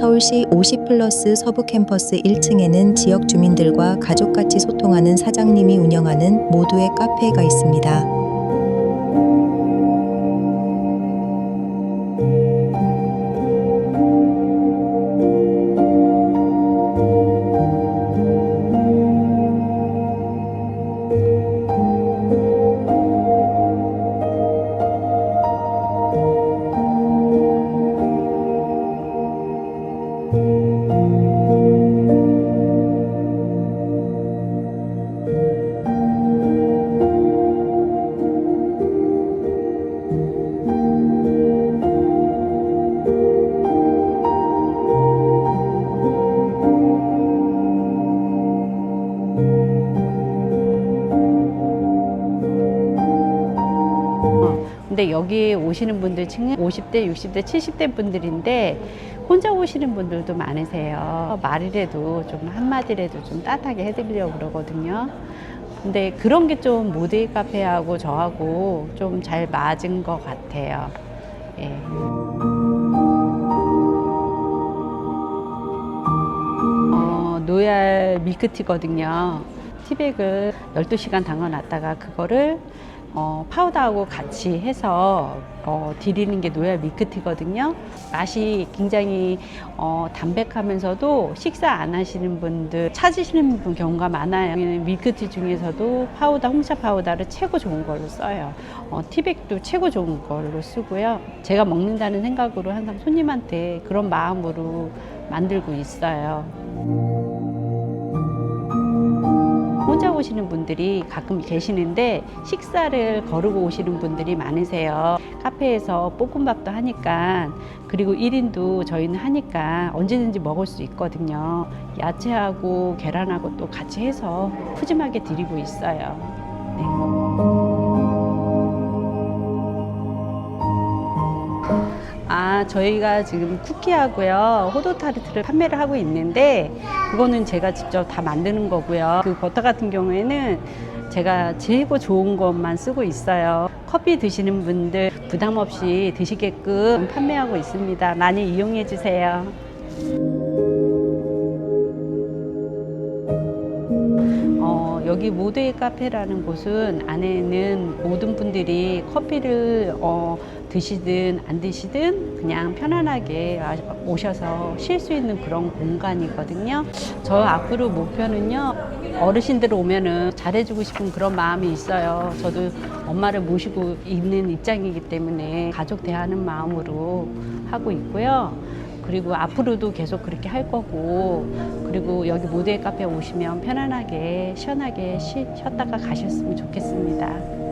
서울시 50 플러스 서부 캠퍼스 1층에는 지역 주민들과 가족같이 소통하는 사장님이 운영하는 모두의 카페가 있습니다. 근데 여기 오시는 분들 층은 50대, 60대, 70대 분들인데 혼자 오시는 분들도 많으세요. 말이라도 좀 한마디라도 좀 따뜻하게 해드리려고 그러거든요. 근데 그런 게 좀 모데이 카페하고 저하고 좀 잘 맞은 것 같아요. 예. 어, 노얄 밀크티거든요. 티백을 12시간 담가놨다가 그거를 어, 파우더하고 같이 해서 어, 드리는 게 노얄 밀크티거든요. 맛이 굉장히 어, 담백하면서도 식사 안 하시는 분들 찾으시는 분 경우가 많아요. 밀크티 중에서도 파우더, 홍차 파우더를 최고 좋은 걸로 써요. 어, 티백도 최고 좋은 걸로 쓰고요. 제가 먹는다는 생각으로 항상 손님한테 그런 마음으로 만들고 있어요. 오시는 분들이 가끔 계시는데 식사를 거르고 오시는 분들이 많으세요. 카페에서 볶음밥도 하니까 그리고 1인도 저희는 하니까 언제든지 먹을 수 있거든요. 야채하고 계란하고 또 같이 해서 푸짐하게 드리고 있어요. 네. 아, 저희가 지금 쿠키하고요. 호두 타르트를 판매를 하고 있는데 그거는 제가 직접 다 만드는 거고요. 그 버터 같은 경우에는 제가 최고 좋은 것만 쓰고 있어요. 커피 드시는 분들 부담 없이 드시게끔 판매하고 있습니다. 많이 이용해 주세요. 여기 모두의 카페라는 곳은 안에는 모든 분들이 커피를 어, 드시든 안 드시든 그냥 편안하게 아- 오셔서 쉴 수 있는 그런 공간이거든요. 저 앞으로 목표는요, 어르신들 오면은 잘해주고 싶은 그런 마음이 있어요. 저도 엄마를 모시고 있는 입장이기 때문에 가족 대하는 마음으로 하고 있고요. 그리고 앞으로도 계속 그렇게 할 거고 그리고 여기 모델 카페 오시면 편안하게 시원하게 쉬, 쉬었다가 가셨으면 좋겠습니다.